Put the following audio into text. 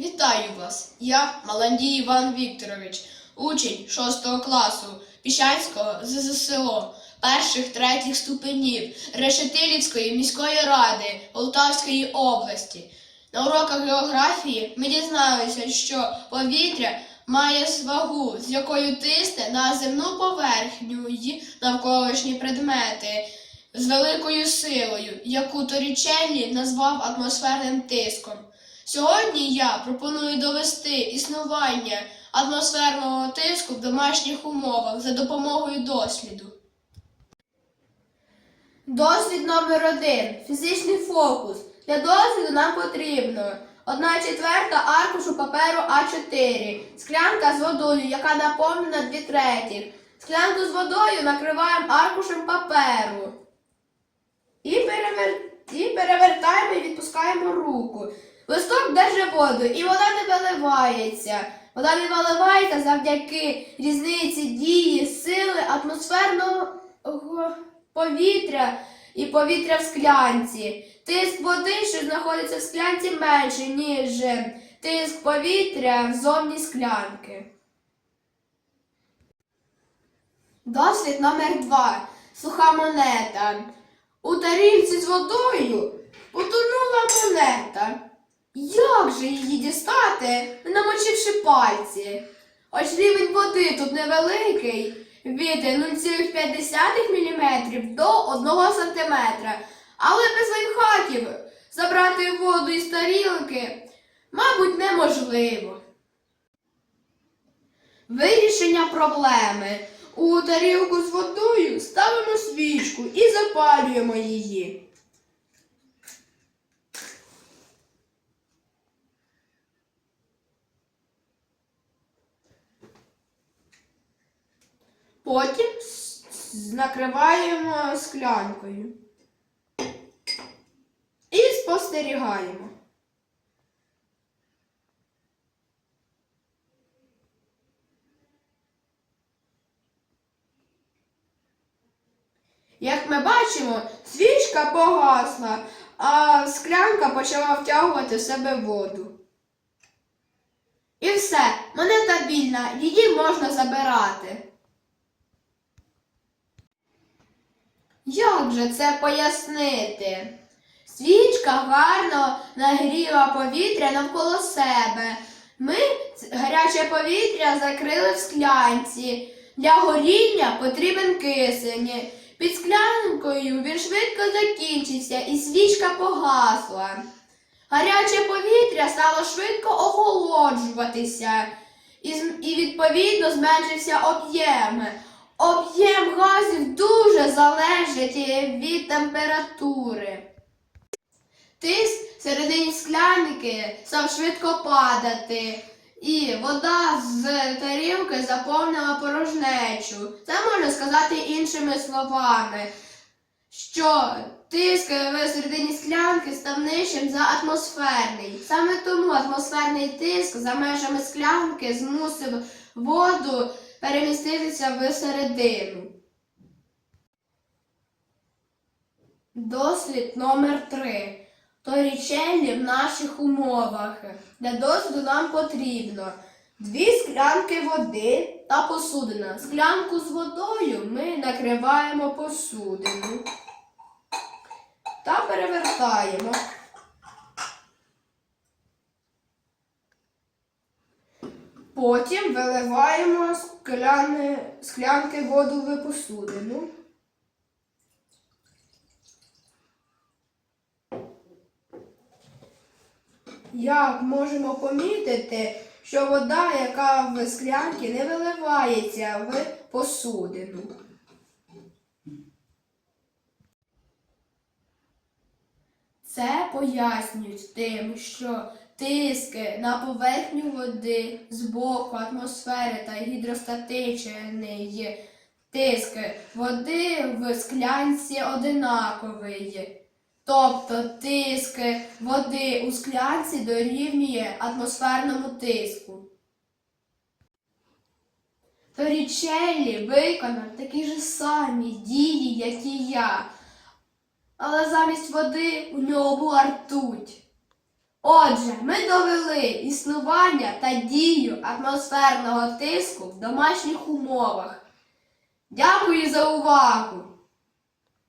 Вітаю вас! Я Маландій Іван Вікторович, учень 6 класу Піщанського ЗЗСО перших третіх ступенів Решетилівської міської ради Полтавської області. На уроках географії ми дізналися, що повітря має свагу, з якою тисне на земну поверхню й навколишні предмети з великою силою, яку Торічеллі назвав атмосферним тиском. Сьогодні я пропоную довести існування атмосферного тиску в домашніх умовах за допомогою досліду. Дослід номер один. Фізичний фокус. Для досліду нам потрібно 1 четверта аркушу паперу А4, склянка з водою, яка наповнена 2 треті. Склянку з водою накриваємо аркушем паперу. І, перевер... і перевертаємо і відпускаємо руку. Листок держить воду, і вода не виливається. Вода не виливається завдяки різниці дії, сили атмосферного повітря і повітря в склянці. Тиск води, що знаходиться в склянці, менший, ніж тиск повітря взовні склянки. Дослід номер 2 Суха монета. У тарілці з водою потонула монета. Як же її дістати, намочивши пальці? Хоч рівень води тут невеликий, від 0,5 мм до 1 см. Але без лайфхаків забрати воду із тарілки, мабуть, неможливо. Вирішення проблеми. У тарілку з водою ставимо свічку і запалюємо її. Потім накриваємо склянкою і спостерігаємо. Як ми бачимо, свічка погасла, а склянка почала втягувати в себе воду. І все, монета вільна, її можна забирати. Як же це пояснити? Свічка гарно нагріла повітря навколо себе. Ми гаряче повітря закрили в склянці. Для горіння потрібен кисень. Під склянкою він швидко закінчився і свічка погасла. Гаряче повітря стало швидко охолоджуватися, і, відповідно зменшився об'єм. Об'єм газів дуже залежить від температури. Тиск всередині склянки став швидко падати, і вода з тарілки заповнила порожнечу. Це можна сказати іншими словами, що тиск в середині склянки став нижчим за атмосферний. Саме тому атмосферний тиск за межами склянки змусив воду переміститися в середину. Дослід номер 3. Торічелі в наших умовах. Для досліду нам потрібно дві склянки води та посудина. Склянку з водою ми накриваємо посудину та перевертаємо. Потім виливаємо скляни, склянки воду в посудину. Як можемо помітити, що вода, яка в склянці, не виливається в посудину. Це пояснюють тим, що тиск на поверхню води з боку атмосфери та гідростатичний тиск води в склянці одинаковий. Тобто тиск води у склянці дорівнює атмосферному тиску. Торічеллі виконав такі ж самі дії, як і я, але замість води у нього була ртуть. Отже, ми довели існування та дію атмосферного тиску в домашніх умовах. Дякую за увагу!